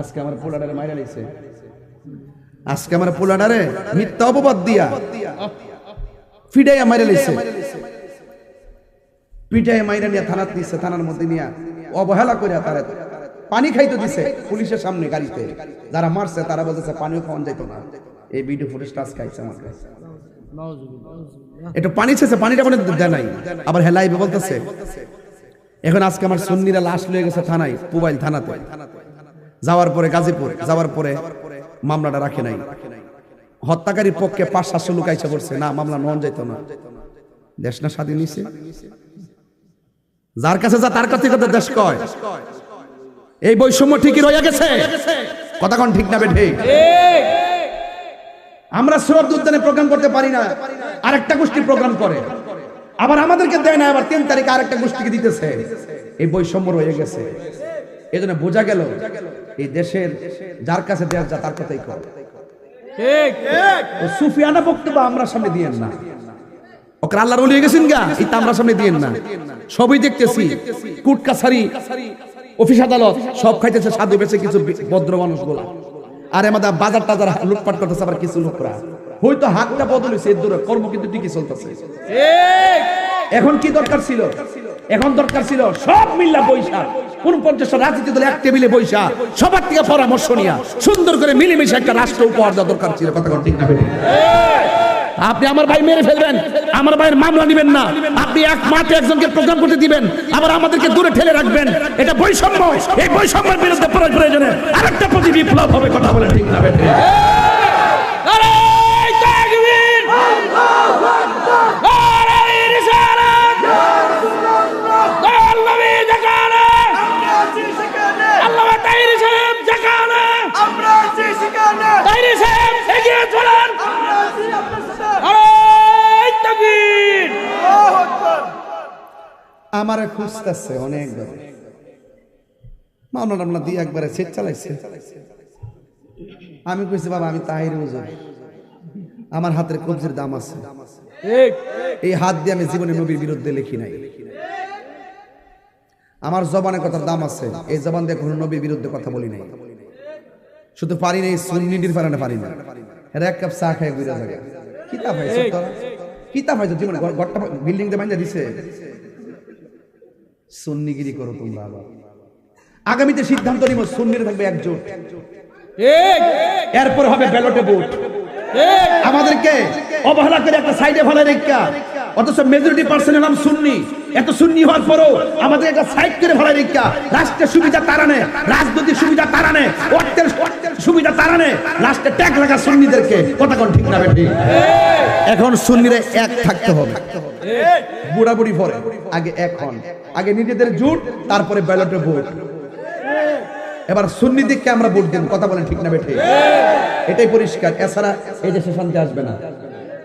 আজকে আমার পোলাডারে মাইরা লাইছে। আজকে আমার পোলাডারে মিথ্যা অপবাদ দিয়া ফিডাইয়া মাইরা লাইছে। পিটাইয়া মাইরা নিয়ে থানাত নিছে থানার মধ্যে নিয়ে অবহেলা করে তারা পানি খাইতে দিছে পুলিশের সামনে গাড়িতে। যারা মারছে, তারা বলতেছে, পানিও খাওয়ান যাইতো না। এই ভিডিও ফুটেজটা আজকে আইছে আমার কাছে একটু পানি ছেছে পানিটা মানে দেয় নাই। আবার হেলাই বলতেছে, এখন আজকে আমার সুন্নিরা লাশ লয়ে গেছে থানায়, পুবাইল থানাতে। যাওয়ার পরে গাজীপুর, যাওয়ার পরে মামলাটা রাখে নাই। হত্যাকারীর পক্ষে পাঁচ, সাতশো লোক আইসা পড়ছে। না, মামলা নন যাইত না। দেশ না স্বাধীন নিছে? যার কাছে যা, তার কাছে কথা দেশ কয়? এই বৈষম্য ঠিকই রয়ে গেছে। কোন ঠিক না বেঠে আমরা সৌরভ উদ্যানে প্রোগ্রাম করতে পারি না। আরেকটা গোষ্ঠী প্রোগ্রাম করে। আবার আমাদেরকে দেয় না, আবার তিন তারিখে আরেকটা গোষ্ঠীকে দিতেছে। এই বৈষম্য রয়ে গেছে। এই জন্য বোঝা গেল এই দেশের যার কাছে দেশ যা তার কথাই করে। ও সুফিয়ানা বক্তব্য আমরা সামনে দিয়েন না। ওকে আল্লাহর ওলি গেছেন গা? এই আমরা সামনে দিয়েন না। সবই দেখতেছি। কুট কাছারি অফিস আদালত সব খাইতেছে সাধু বেছে কিছু ভদ্র মানুষগুলা। আর আমাদের বাজার টাজার লুটপাট করতেছে আবার কিছু লোকরা। হয়তো হাতটা বদল হয়েছে দূরে কর্ম কিন্তু ঠিকই চলতেছে। এখন কি দরকার ছিল? এখন দরকার ছিল সব মিল্লা বৈশা কোন পঞ্চাশ রাজনীতি দল এক টেবিলে বৈশা সবার থেকে পরামর্শ নিয়া, সুন্দর করে মিলেমিশে একটা রাষ্ট্র উপহার দেওয়া দরকার ছিল। কথা ঠিক না আপনি আমার ভাই মেরে ফেলবেন, আমার ভাইয়ের মামলা নেবেন না। আপনি এক মাঠে একজনকে প্রোগ্রাম করতে দিবেন, আবার আমাদেরকে দূরে ঠেলে রাখবেন। এটা বৈষম্য। এই বৈষম্যের বিরুদ্ধে প্রয়োজনে আরেকটা প্রতি বিপ্লব হবে, কথা বলে ঠিক না এগিয়ে চলেন। আমারে খুঁজতেছে অনেক মামলা টামলা দিয়ে একবারে সেট চালাইছে। আমি কইছি বাবা আমি তাহির হুজুর। আমার হাতের কবজির দাম আছে। এই হাত দিয়ে আমি জীবনে নবীর বিরুদ্ধে লিখি নাই। আমার জবানের কথার দাম আছে। এই জবান দিয়ে কোনো নবীর বিরুদ্ধে কথা বলি নাই। শুধু পারি নাই সুন্নিটির পারানে পারি না এরা এক কাপ চা খাই ঘুরে থাকে কিতাব পাইছো তোরা কিতাব পাইছো জীবনে ঘর- ঘরটা বিল্ডিং দিয়ে বান্ধা দিছে? সুন্নিগিরি করো তোমরা আবার। আগামীতে সিদ্ধান্ত নিব সুন্নির থাকবে একজোট। এরপর হবে ব্যালটে ভোট। আমাদেরকে অবহেলা করে একটা সাইডে ফেলে রেখা। অথচ মেজরিটি পার্সেন্টের নাম সুন্নি। এত সুন্নি হওয়ার পরও আমাদের একটা সাইড ফেলে রেখা রাষ্ট্রের সুবিধা তারানে রাজনৈতিক সুবিধা তারানে অর্থের অর্থের সুবিধা তারানে লাস্টে ট্যাগ লাগা সুন্নিদেরকে, কথা ঠিক না বেটি এখন সুন্নিরে এক থাকতে হবে। বুড়া বুড়ি পরে, আগে এক হন। আগে নিজেদের জোট, তারপরে ব্যালটে ভোট। এবার সুন্নি দিককে আমরা ভোট দিন কথা বলেন ঠিক না বেঠে? এটাই পরিষ্কার, এছাড়া এই দেশে শান্তি আসবে না।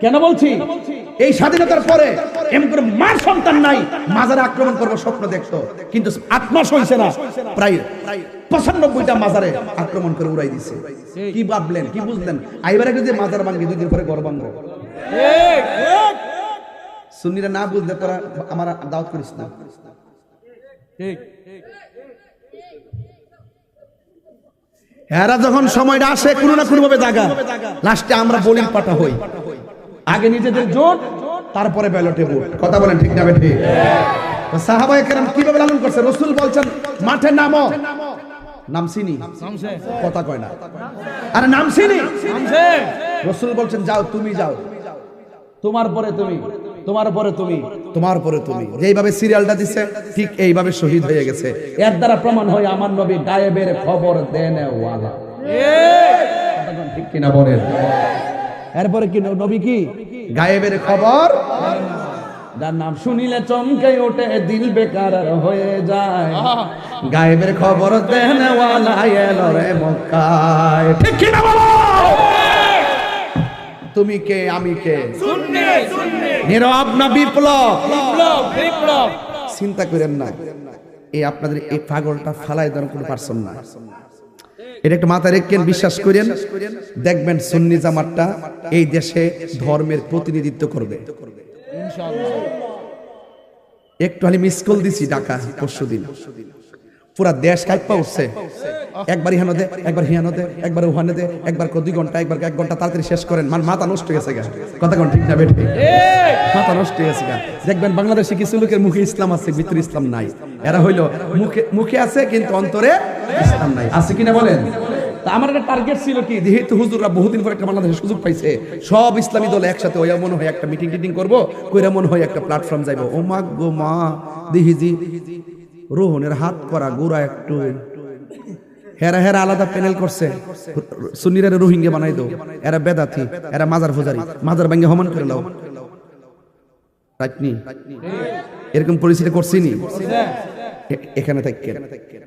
কেন বলছি? এই স্বাধীনতার পরে এমন মার সন্তান নাই। মাজারে আক্রমণ করব স্বপ্ন দেখতো। কিন্তু আট মাস হয়েছে না। প্রায় পঁচানব্বইটা মাজারে আক্রমণ করে উড়াই দিছে। কি ভাবলেন, কি বুঝলেন? আইবারে যে মাজার ভাঙ্গে, দুই দিন পরে গড় ভাঙবো সুন্নিরা না বুঝলে তোরা আমার দাওয়াত করিস না। এরা যখন সময়টা আসে, কোনো না কোনো ভাবে জায়গা লাস্টে আমরা বোলিং পাটা হই। আগে নিজেদের জোট তারপরে ব্যালটে ভোট কথা বলেন ঠিক না সাহাবায়ে কেরাম কীভাবে লালন করছে? রসুল বলছেন মাঠে নামো। নাম চিনি? কথা কয় না। আরে নাম চিনি? রসুল বলছেন যাও তুমি যাও। তোমার পরে তুমি। তোমার পরে তুমি। তোমার পরে তুমি। যেইভাবে সিরিয়ালটা দিছে ঠিক এইভাবে শহীদ হয়ে গেছে। এর দ্বারা প্রমাণ হয় আমার নবী গায়েবের খবর দেন ওয়ালা ঠিক কিনা বলেন? এরপরে কি নবী কি? গায়েবের খবর? যার নাম শুনিলে চমকে ওঠে দিল বেকার হয়ে যায়। গায়েবের খবর দেন ওয়ালা এলো রে মক্কায়। ঠিক কিনা বলো তুমি কে আমি কে? সুন্নি সুন্নি নীরব না বিপ্লব? বিপ্লব বিপ্লব। চিন্তা করেন না এই আপনাদের এই পাগলটা ফালাই দেওয়ার কোনো পারছেন না এটা একটু মাথায় রেখেন বিশ্বাস করেন। দেখবেন সুন্নি জামাতটা এই দেশে ধর্মের প্রতিনিধিত্ব করবে। একটু খালি মিস কল দিছি ঢাকা পরশু দিন। পুরা দেশ কাইপা উঠছে। একবার ইহানো দে একবার হিয়ানো দে একবার ওহানে দে একবার কো দুই ঘণ্টা একবার এক ঘণ্টা তাড়াতাড়ি শেষ করেন। মান মাথা নষ্ট হয়ে গেছে গা। কথা কোন ঠিক না বেঠে? মাথা নষ্ট গেছে গা। দেখবেন বাংলাদেশে কিছু লোকের মুখে ইসলাম আছে ভিতরে ইসলাম নাই। এরা হইল মুখে মুখে আছে কিন্তু অন্তরে ইসলাম নাই আছে কিনা বলেন? আমার একটা টার্গেট ছিল কি? যেহেতু হুজুররা বহুদিন পর একটা বাংলাদেশে সুযোগ পাইছে, সব ইসলামী দল একসাথে ওয়া মনে হয় একটা মিটিং টিটিং করব, কইরা মনে হয় একটা প্ল্যাটফর্ম যাইবো। ও মা গো মা দিহিজি রোহনের হাত করা গোড়া একটু। হেরা হেরা আলাদা প্যানেল করছে। সুন্নিরা রোহিঙ্গা বানাই দো এরা বেদাতি, এরা মাজার ফুজারি মাজার ভাঙ্গে হমান করে লাও। এরকম পরিস্থিতি করছিনি এখানে থাকেন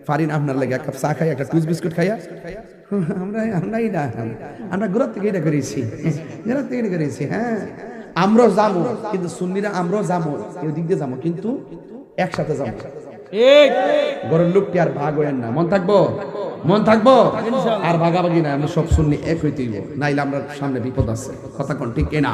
ফারিন আপনার লাগে এক কাপ চা খাই একটা টুস বিস্কুট খাইয়া। আমরা আমরাই না আমরা গোড়ার থেকে এটা করেছি। গোড়ার থেকে এটা করেছি হ্যাঁ। আমরাও যাব কিন্তু সুন্নিরা আমরাও যাব এই দিক দিয়ে যাব কিন্তু একসাথে যাব। ঘরের লোকটি আর ভাগ হইেন না। মন থাকব? মন থাকব? আর ভাগাভাগি না আমরা সব শুননি এক হইতেইব নাইলে আমরা সামনে বিপদ আছে। কথা কোন ঠিক না